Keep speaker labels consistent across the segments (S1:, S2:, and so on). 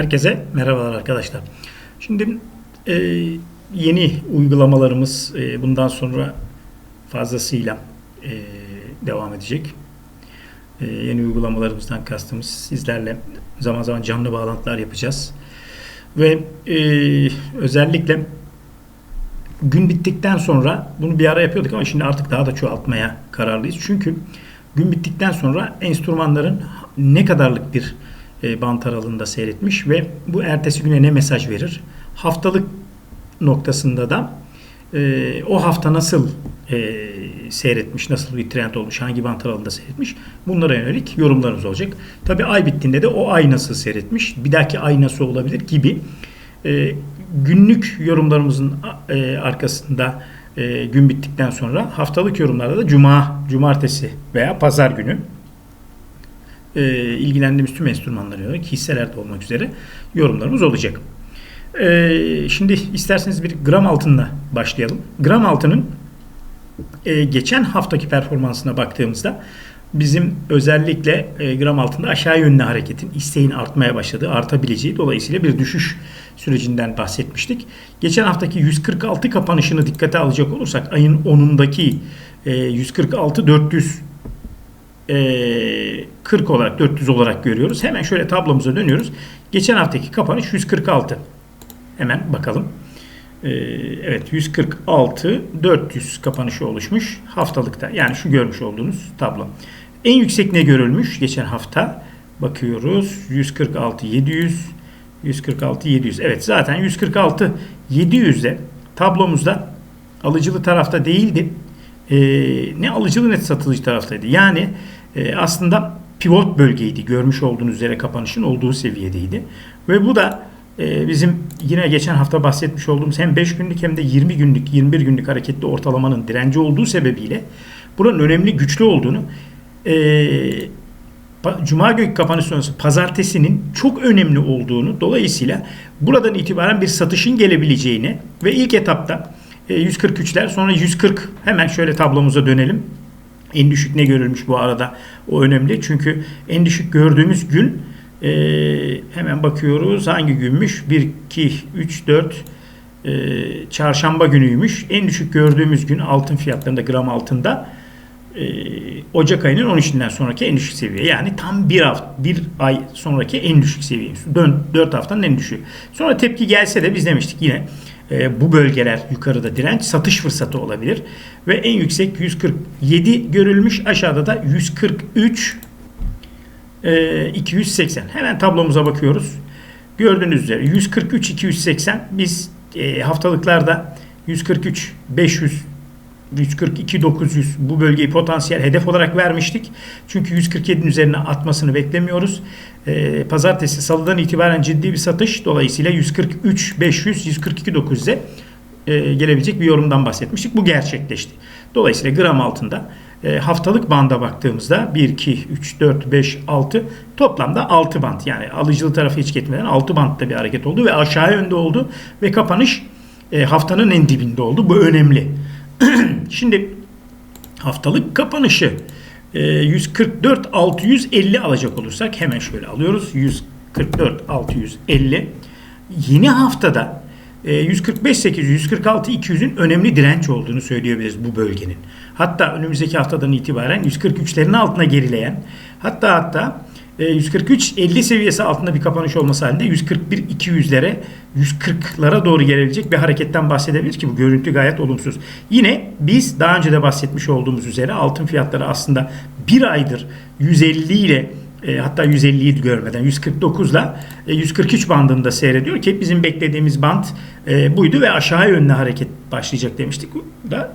S1: Herkese merhabalar arkadaşlar. Şimdi e, yeni uygulamalarımız e, bundan sonra fazlasıyla e, devam edecek. E, yeni uygulamalarımızdan kastımız sizlerle zaman zaman canlı bağlantılar yapacağız. Ve e, özellikle gün bittikten sonra bunu bir ara yapıyorduk ama şimdi artık daha da çoğaltmaya kararlıyız. Çünkü gün bittikten sonra enstrümanların ne kadarlık bir e, bant aralığında seyretmiş ve bu ertesi güne ne mesaj verir? Haftalık noktasında da e, o hafta nasıl e, seyretmiş, nasıl bir trend olmuş, hangi bant aralığında seyretmiş bunlara yönelik yorumlarımız olacak. Tabi ay bittiğinde de o ay nasıl seyretmiş, bir dahaki ay nasıl olabilir gibi e, günlük yorumlarımızın e, arkasında e, gün bittikten sonra haftalık yorumlarda da cuma, cumartesi veya pazar günü e, ilgilendiğimiz tüm enstrümanlara yönelik hisseler de olmak üzere yorumlarımız olacak. E, şimdi isterseniz bir gram altınla başlayalım. Gram altının e, geçen haftaki performansına baktığımızda bizim özellikle e, gram altında aşağı yönlü hareketin isteğin artmaya başladığı, artabileceği dolayısıyla bir düşüş sürecinden bahsetmiştik. Geçen haftaki 146 kapanışını dikkate alacak olursak ayın 10'undaki e, 146 400 e, 40 olarak 400 olarak görüyoruz. Hemen şöyle tablomuza dönüyoruz. Geçen haftaki kapanış 146. Hemen bakalım. E, evet 146 400 kapanışı oluşmuş haftalıkta. Yani şu görmüş olduğunuz tablo. En yüksek ne görülmüş geçen hafta? Bakıyoruz. 146 700 146 700. Evet zaten 146 700'de tablomuzda alıcılı tarafta değildi. Ee, ne alıcılı ne satılıcı taraftaydı. Yani e, aslında pivot bölgeydi. Görmüş olduğunuz üzere kapanışın olduğu seviyedeydi. Ve bu da e, bizim yine geçen hafta bahsetmiş olduğumuz hem 5 günlük hem de 20 günlük 21 günlük hareketli ortalamanın direnci olduğu sebebiyle buranın önemli güçlü olduğunu e, Cuma günü kapanış sonrası pazartesinin çok önemli olduğunu dolayısıyla buradan itibaren bir satışın gelebileceğini ve ilk etapta 143'ler sonra 140 hemen şöyle tablomuza dönelim. En düşük ne görülmüş bu arada o önemli çünkü en düşük gördüğümüz gün e, hemen bakıyoruz hangi günmüş 1 2 3 4 e, çarşamba günüymüş en düşük gördüğümüz gün altın fiyatlarında gram altında e, Ocak ayının 13'ünden sonraki en düşük seviye. Yani tam bir hafta, bir ay sonraki en düşük seviye. 4 haftanın en düşüğü. Sonra tepki gelse de biz demiştik yine e, bu bölgeler yukarıda direnç satış fırsatı olabilir. Ve en yüksek 147 görülmüş. Aşağıda da 143 e, 280. Hemen tablomuza bakıyoruz. Gördüğünüz üzere 143 280 biz e, haftalıklarda 143 500 142 900 bu bölgeyi potansiyel hedef olarak vermiştik. Çünkü 147'nin üzerine atmasını beklemiyoruz. Ee, pazartesi salıdan itibaren ciddi bir satış. Dolayısıyla 143 500 142 900'e e, gelebilecek bir yorumdan bahsetmiştik. Bu gerçekleşti. Dolayısıyla gram altında e, haftalık banda baktığımızda 1 2 3 4 5 6 toplamda 6 band yani alıcılı tarafı hiç gitmeden 6 bandta bir hareket oldu ve aşağı yönde oldu ve kapanış e, haftanın en dibinde oldu. Bu önemli. Şimdi haftalık kapanışı 144 e, 650 alacak olursak hemen şöyle alıyoruz. 144 650 yeni haftada 145 800 146 200'ün önemli direnç olduğunu söyleyebiliriz bu bölgenin. Hatta önümüzdeki haftadan itibaren 143'lerin altına gerileyen hatta hatta 143 ee, 50 seviyesi altında bir kapanış olması halinde 141 200'lere 140'lara doğru gelebilecek bir hareketten bahsedebiliriz ki bu görüntü gayet olumsuz. Yine biz daha önce de bahsetmiş olduğumuz üzere altın fiyatları aslında bir aydır 150 ile e, hatta 157 görmeden 149 ile 143 bandında seyrediyor ki bizim beklediğimiz band e, buydu ve aşağı yönlü hareket başlayacak demiştik. Da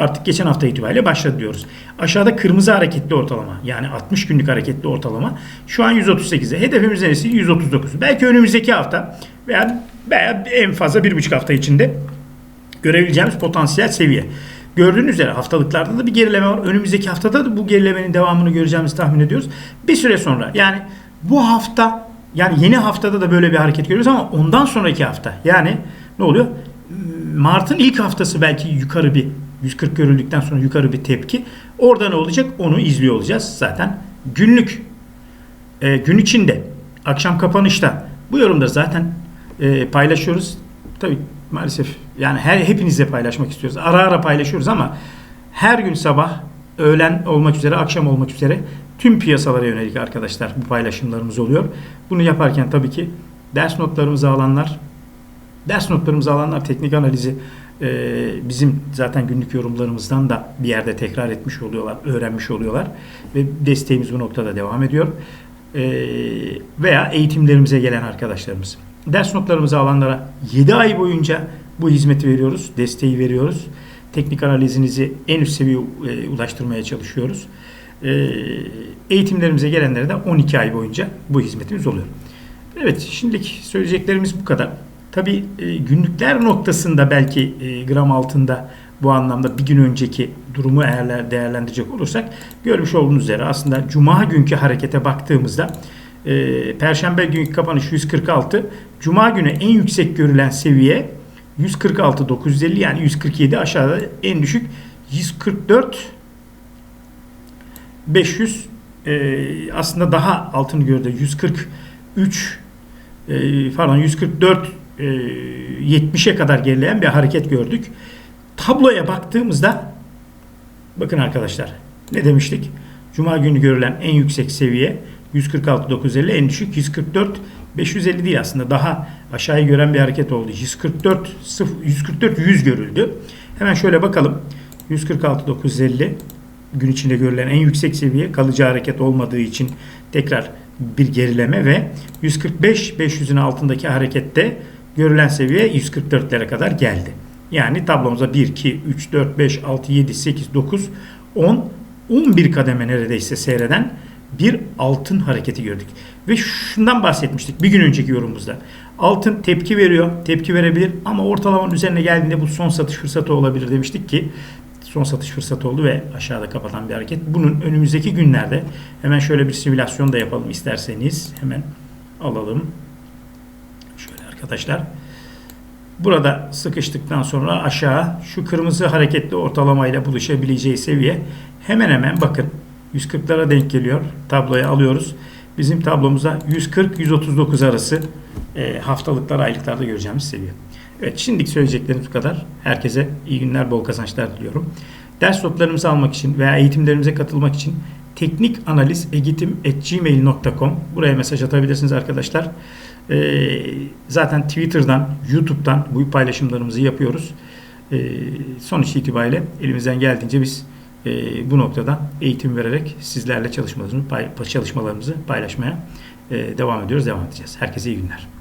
S1: artık geçen hafta itibariyle başladı diyoruz. Aşağıda kırmızı hareketli ortalama yani 60 günlük hareketli ortalama şu an 138'e. Hedefimiz neresi? 139. Belki önümüzdeki hafta veya, veya en fazla bir buçuk hafta içinde görebileceğimiz potansiyel seviye. Gördüğünüz üzere haftalıklarda da bir gerileme var. Önümüzdeki haftada da bu gerilemenin devamını göreceğimizi tahmin ediyoruz. Bir süre sonra yani bu hafta yani yeni haftada da böyle bir hareket görüyoruz ama ondan sonraki hafta yani ne oluyor? Mart'ın ilk haftası belki yukarı bir 140 görüldükten sonra yukarı bir tepki. Orada ne olacak? Onu izliyor olacağız. Zaten günlük e, gün içinde akşam kapanışta Bu yorumları zaten e, paylaşıyoruz. Tabii maalesef yani her hepinizle paylaşmak istiyoruz. Ara ara paylaşıyoruz ama her gün sabah, öğlen olmak üzere, akşam olmak üzere tüm piyasalara yönelik arkadaşlar bu paylaşımlarımız oluyor. Bunu yaparken tabii ki ders notlarımızı alanlar, ders notlarımızı alanlar teknik analizi e, bizim zaten günlük yorumlarımızdan da bir yerde tekrar etmiş oluyorlar, öğrenmiş oluyorlar ve desteğimiz bu noktada devam ediyor. E, veya eğitimlerimize gelen arkadaşlarımız. Ders notlarımızı alanlara 7 ay boyunca bu hizmeti veriyoruz, desteği veriyoruz. Teknik analizinizi en üst seviyeye e, ulaştırmaya çalışıyoruz. E, eğitimlerimize gelenlere de 12 ay boyunca bu hizmetimiz oluyor. Evet, şimdilik söyleyeceklerimiz bu kadar. Tabii e, günlükler noktasında belki e, gram altında bu anlamda bir gün önceki durumu eğer değerlendirecek olursak görmüş olduğunuz üzere aslında cuma günkü harekete baktığımızda e, perşembe günkü kapanış 146 cuma günü en yüksek görülen seviye 146 950 yani 147 aşağıda en düşük 144 500 e, aslında daha altını gördü 143 e, pardon 144 e, 70'e kadar gerileyen bir hareket gördük. Tabloya baktığımızda bakın arkadaşlar ne demiştik? Cuma günü görülen en yüksek seviye 146 950 en düşük 144 550 değil aslında daha aşağıya gören bir hareket oldu. 144 0 144 100 görüldü. Hemen şöyle bakalım. 146 950 gün içinde görülen en yüksek seviye kalıcı hareket olmadığı için tekrar bir gerileme ve 145 500'ün altındaki harekette görülen seviye 144'lere kadar geldi. Yani tablomuza 1 2 3 4 5 6 7 8 9 10 11 kademe neredeyse seyreden bir altın hareketi gördük. Ve şundan bahsetmiştik bir gün önceki yorumumuzda. Altın tepki veriyor, tepki verebilir ama ortalamanın üzerine geldiğinde bu son satış fırsatı olabilir demiştik ki son satış fırsatı oldu ve aşağıda kapatan bir hareket. Bunun önümüzdeki günlerde hemen şöyle bir simülasyon da yapalım isterseniz. Hemen alalım. Arkadaşlar. Burada sıkıştıktan sonra aşağı şu kırmızı hareketli ortalamayla buluşabileceği seviye hemen hemen bakın 140'lara denk geliyor. Tabloya alıyoruz. Bizim tablomuzda 140-139 arası e, haftalıklar, aylıklarda göreceğimiz seviye. Evet şimdilik söyleyeceklerimiz bu kadar. Herkese iyi günler, bol kazançlar diliyorum. Ders notlarımızı almak için veya eğitimlerimize katılmak için teknik buraya mesaj atabilirsiniz arkadaşlar. Ee, zaten Twitter'dan, YouTube'dan bu paylaşımlarımızı yapıyoruz. Ee, sonuç itibariyle elimizden geldiğince biz e, bu noktada eğitim vererek sizlerle çalışmalarımızı, çalışmalarımızı paylaşmaya e, devam ediyoruz, devam edeceğiz. Herkese iyi günler.